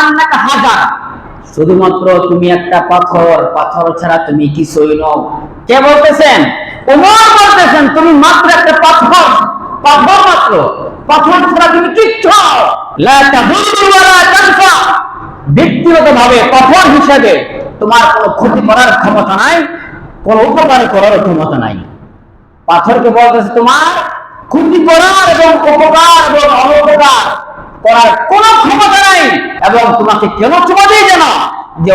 আন্নাকা হাজার। শুধুমাত্র তুমি একটা পাথর পাথর ছাড়া তুমি কিছুই নও। কে বলতেছেন? ওমর বলতেছেন, তুমি মাত্র একটা পাথর পাথর মাত্র। পাথর ছাড়া তুমি কিচ্ছু লা তাদুরু ওয়া লা তানফা। ব্যক্তিগত ভাবে পাথর হিসেবে তোমার কোনো ক্ষতি করার ক্ষমতা নাই, কোনো উপকার করার ক্ষমতা নাই। পাথরকে বলতেছে তোমার ক্ষতি করার এবং উপকার এবং করার কোন ক্ষমতা নাই। এবং তোমাকে কেন চুমা দিয়ে যেন? যে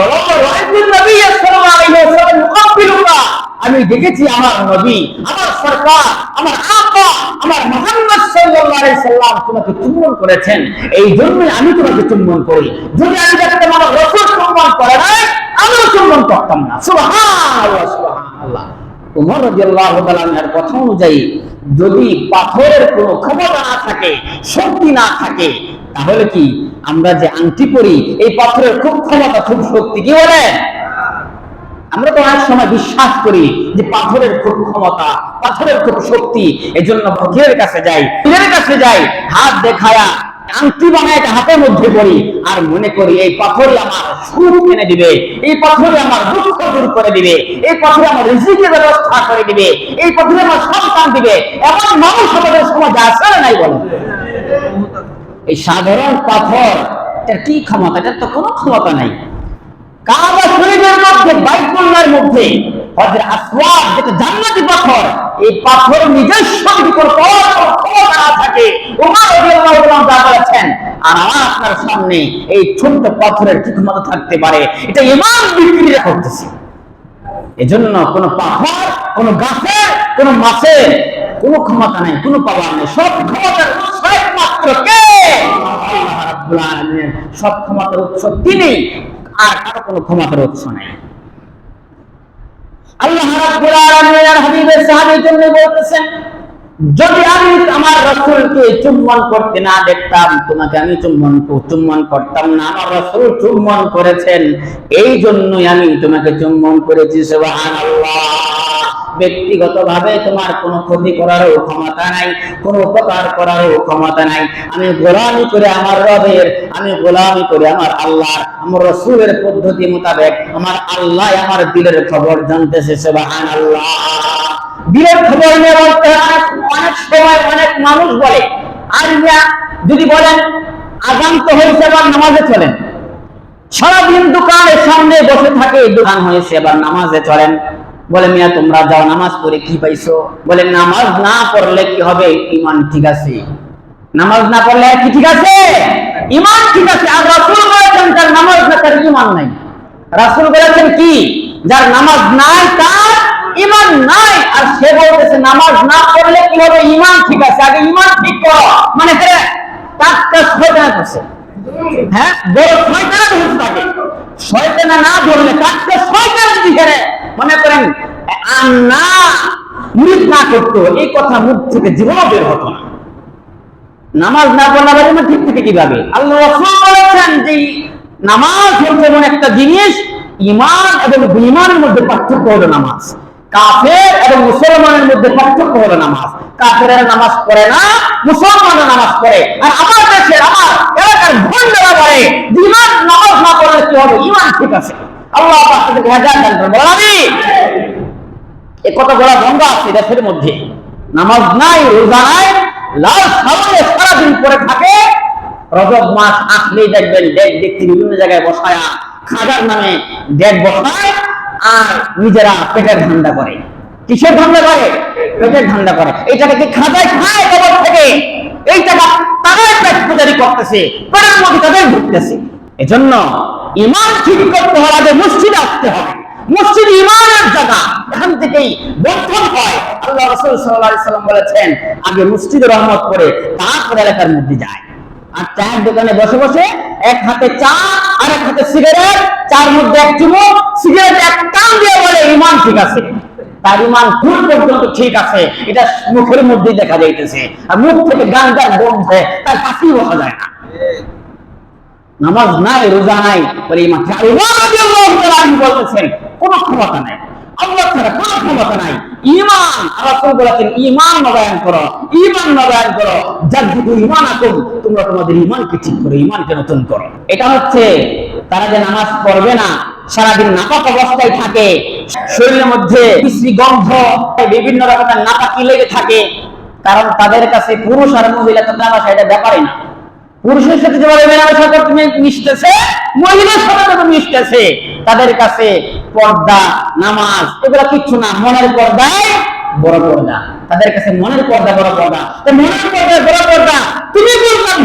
আমি দেখেছি আমার নবী, আমার সরকার, আমার আপা আমার মুহাম্মদ সাল্লাম তোমাকে চুম্বন করেছেন। এই জন্যই আমি তোমাকে চুম্বন করি। যদি আমি দেখতাম আমার রাসূল চুম্বন করে নাই, আমিও চুম্বন করতাম না। রাদিয়াল্লাহু তাআলার কথা অনুযায়ী যদি পাথরের কোনো ক্ষমতা না থাকে, শক্তি না থাকে তাহলে কি আমরা যে আংটি পরি, এই পাথরের খুব ক্ষমতা, খুব শক্তি কি বলে আমরা তো অনেক সময় বিশ্বাস করি যে পাথরের খুব ক্ষমতা, পাথরের খুব শক্তি এই জন্য ফকিরের কাছে যাই পীরের কাছে যাই, হাত দেখায়া আংটি বানায় একটা হাতের মধ্যে পড়ি আর মনে করি এই পাথরই আমার সুখ এনে দিবে, এই পাথরই আমার দুঃখ দূর করে দিবে, এই পাথরে আমার রিজিকের ব্যবস্থা করে দিবে, এই পাথরে আমার সন্তান দিবে, এমন মানুষ আমাদের সমাজে না নাই বলে এই সাধারণ পাথর, এটার কি ক্ষমতা? এটার তো কোনো ক্ষমতা নাই। কাবা শরীফের মধ্যে, বাইতুল্লাহর মধ্যে, হযরত আসওয়াদ যেটা জান্নাতি পাথর, এই পাথর নিজস্ব করার ক্ষমতা থাকে। ওমর রাদিয়াল্লাহু তাআলা যা বলেছেন, আর আমার আপনার সামনে এই ছোট্ট পাথরের কি ক্ষমতা থাকতে পারে? এটা ইমান বিক্রি করতেছে। এজন্য কোন পাহাড় কোন গাছে, কোন মাছে, কোন ক্ষমতা নেই, কোন পাওয়ার নেই। সব ক্ষমতার একমাত্র কে? সব ক্ষমতার উৎস তিনি, আর কারও কোনো ক্ষমতার উৎস নাই। আল্লাহ রাব্বুল আলামিনের হাবিবের সাহাবীর জন্য বলতেছেন যদি আমি আমার রসুলকে চুম্বন করতে না দেখতাম, তোমাকে আমি চুম্বন চুম্বন করতাম না। আমার রসুল চুম্বন করেছেন। এই জন্যই আমি তোমাকে চুম্বন করেছি, সুবহানাল্লাহ। ব্যক্তিগত ভাবে তোমার কোনো ক্ষতি করারও ক্ষমতা নাই, কোনো উপকার করারও ক্ষমতা নাই। আমি গোলামি করে আমার রবের, আমি গোলামি করে আমার আল্লাহ আমার রসুলের পদ্ধতি মোতাবেক আমার আল্লাহ আমার দিলের খবর জানতেছে, সুবহানাল্লাহ। দিলের খবর বলতে অনেক সময় অনেক মানুষ বলে। আর যদি বলেন আগাম তো হয়েছে নামাজে চলেন। সারাদিন দোকানের সামনে বসে থাকে, দোকান হয়েছে এবার নামাজে চলেন। বলে, মিয়া, তোমরা যাও, নামাজ পড়ে কি পাইছো? বলে, নামাজ না পড়লে কি হবে? ইমান ঠিক আছে। নামাজ না পড়লে কি ঠিক আছে? ইমান ঠিক আছে। আর রাসূল বলেছেন নামাজ না, তার ইমান নাই। রাসূল বলেছেন কি? যার নামাজ নাই, তার ইমান নাই, আর সে বলতেছে নামাজ না পড়লে কি হবে? ইমান ঠিক আছে, আগে ইমান ঠিক করো। মানে করছে হ্যাঁ? বড় তাকে না ধরলে দিকে। মনে করেন না না করতো, এই কথা মুখ থেকে জীবনও বের হতো না। নামাজ না পড়লে আবার ইমান ঠিক থেকে কীভাবে? আল্লাহ রাসূল বলেছেন যে, নামাজ হচ্ছে এমন একটা জিনিস ইমান এবং বেঈমানের মধ্যে পার্থক্য হলো নামাজ। কাফের এবং মুসলমানের মধ্যে পার্থক্য হলো নামাজ। কাফেরেরা নামাজ পড়ে না, মুসলমানরা নামাজ পড়ে। আর আমার দেশে আমার এলাকার বলে যে ইমান নামাজ না পড়লে কি হবে? ইমান ঠিক আছে। আল্লাহ এ কথা বলা বন্ধ আছে দেশের মধ্যে। নামাজ নাই, রোজা নাই লাল সামনে সারাদিন পরে থাকে। রজব মাস আসলেই দেখবেন ডেক দেখতে বিভিন্ন জায়গায় বসায়া, খাজার নামে ডেক বসায়। আর নিজেরা পেটের ধান্দা করে। কিসের ধান্দা করে? পেটের ধান্দা করে। এই টাকা কি খাজায় খায় কবর থেকে এই টাকা তারাই পেট পূজারি করতেছে পেটের মধ্যে তাদের ঢুকতেছে এজন্য ইমান ঠিক করতে হবে আগে মসজিদে আসতে হবে। মসজিদ ইমানের জায়গা, এখান থেকেই বন্ধন হয়। আল্লাহ রসুল সাল্লাহ সাল্লাম বলেছেন, আগে মসজিদ রহমত করে তারপর এলাকার মধ্যে যায়। আর চায়ের দোকানে বসে বসে এক হাতে চা আর এক হাতে সিগারেট, চার মধ্যে এক চুমুক, সিগারেট এক টান দিয়ে বলে, ইমান ঠিক আছে। তার ইমান ফুল পর্যন্ত ঠিক আছে। এটা মুখের মধ্যেই দেখা যাইতেছে। আর মুখ থেকে গান গান গন্ধে, তার কাছেই বসা যায় না। নামাজ নাই, রোজা নাই, বলে ইমান বলতেছেন, কোনো ক্ষমতা নাই। কোনো ক্ষমতা নাই। ইমান রাসূল বলেছেন ইমান নবায়ন করো ইমান নবায়ন করো। জাদ্দুদু ঈমানাকুম, তোমরা তোমাদের ঈমানকে ঠিক করো, ঈমানকে নতুন করো। এটা হচ্ছে, তারা যে নামাজ পড়বে না, সারাদিন নাপাক অবস্থায় থাকে, শরীরের মধ্যে বিশ্রী গন্ধ, বিভিন্ন রকমের নাপাকি লেগে থাকে, কারণ তাদের কাছে পুরুষ আর মহিলা তো মেলামেশা এটা ব্যাপারই না। পুরুষের সাথে যেভাবে মেলামেশা করতে মিশতেছে মহিলার সাথে মিশতেছে তাদের কাছে পর্দা, নামাজ, এগুলো কিচ্ছু না, মনের পর্দায় বড় পর্দা। তাদের কাছে মনের পর্দা বড় পর্দা। মনের পর্দায় বড় পর্দা, তুমি সাল্লাল্লাহু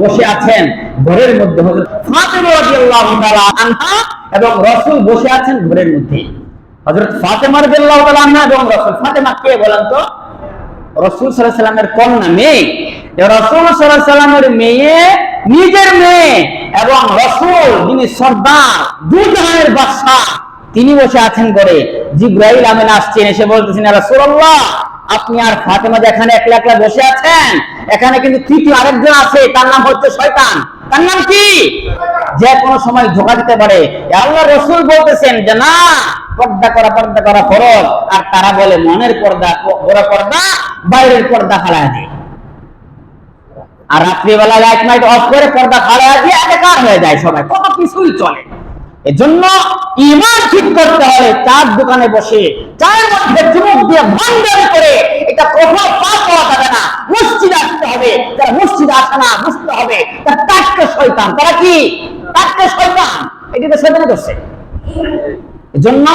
বসে আছেন, ঘরের মধ্যে আনহা এবং রসুল বসে আছেন ঘরের মধ্যে। হযরত ফাতেমা রাদিয়াল্লাহু এবং রসুল ফাতেমা কে বলেন তো? রসুল সাল্লাহ সাল্লামের কন্যা, মেয়ে। রসুল সাল্লাহ সাল্লামের মেয়ে নিজের মেয়ে এবং রসুল যিনি সর্দার দুজাহানের বাদশাহ, তিনি বসে আছেন করে জিব্রাইল আমিন আসছেন, এসে বলতেছেন রাসূলুল্লাহ, আপনি আর ফাতেমা এখানে একলা একলা বসে আছেন, এখানে কিন্তু তৃতীয় আরেকজন আছে, তার নাম হচ্ছে শয়তান। তার নাম কি? যে কোনো সময় ধোকা দিতে পারে। আল্লাহ রসুল বলতেছেন যে, না, পর্দা করা পর্দা করা ফরজ। আর তারা বলে, মনের পর্দা বড় পর্দা, বাইরের পর্দা ফালায় দিয়ে আর রাত্রিবেলা লাইট মাইট অফ করে পর্দা ফালায় দিয়ে একাকার হয়ে যায় সবাই। কত কিছুই চলে। এজন্য ইমান ঠিক করতে হলে চার দোকানে বসে, চায়ের মধ্যে চুমুক দিয়ে ভান্ডারি করে এটা কোথাও পাপ করা যাবে না। মসজিদ আসতে হবে, যারা মসজিদ আসে না, বুঝতে হবে তার টাটকে শয়তান। তারা কি? টাটকে শয়তান। এটি তো শয়তানি করছে এজন্য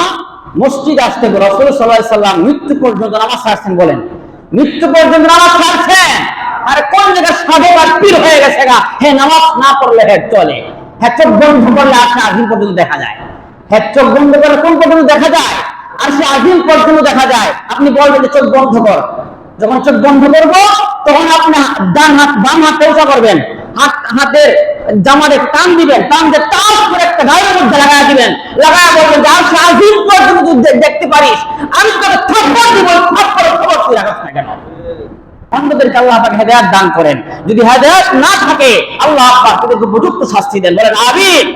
মসজিদ আসতে হবে। রসুল সাল্লাহ সাল্লাম মৃত্যু পর্যন্ত নামাজ ছাড়ছেন বলেন। মৃত্যু পর্যন্ত নামাজ ছাড়ছেন। আর কোন জায়গায় সাধক আর পীর হয়ে গেছে গা? হে নামাজ না পড়লে হে চলে। হ্যাঁ চোখ বন্ধ করলে আসে আজিম পর্যন্ত দেখা যায়। হ্যাঁ চোখ বন্ধ করলে কোন পর্যন্ত দেখা যায়? আর সে আজিম পর্যন্ত দেখা যায়। আপনি বলবেন চোখ বন্ধ কর। যখন চোখ বন্ধ করব, তখন আপনি ডান হাত, বাম হাত পৌঁছা করবেন। হাত হাতের জামাতে টান দিবেন। টান দিয়ে টাস করে একটা গায়ের মধ্যে লাগাই দিবেন। লাগায় বলবেন যে আজকে আজিম পর্যন্ত দেখতে পারিস, আমি তোকে থাপ্পড় দিব থাপ্পড় খবর তুই রাখাস না কেন? অন্ধদেরকে আল্লাহ পাক হেদায়াত দান করেন। যদি হেদায়াত না থাকে, আল্লাহ পাক তাদেরকে উপযুক্ত শাস্তি দেন। বলেন, আমিন।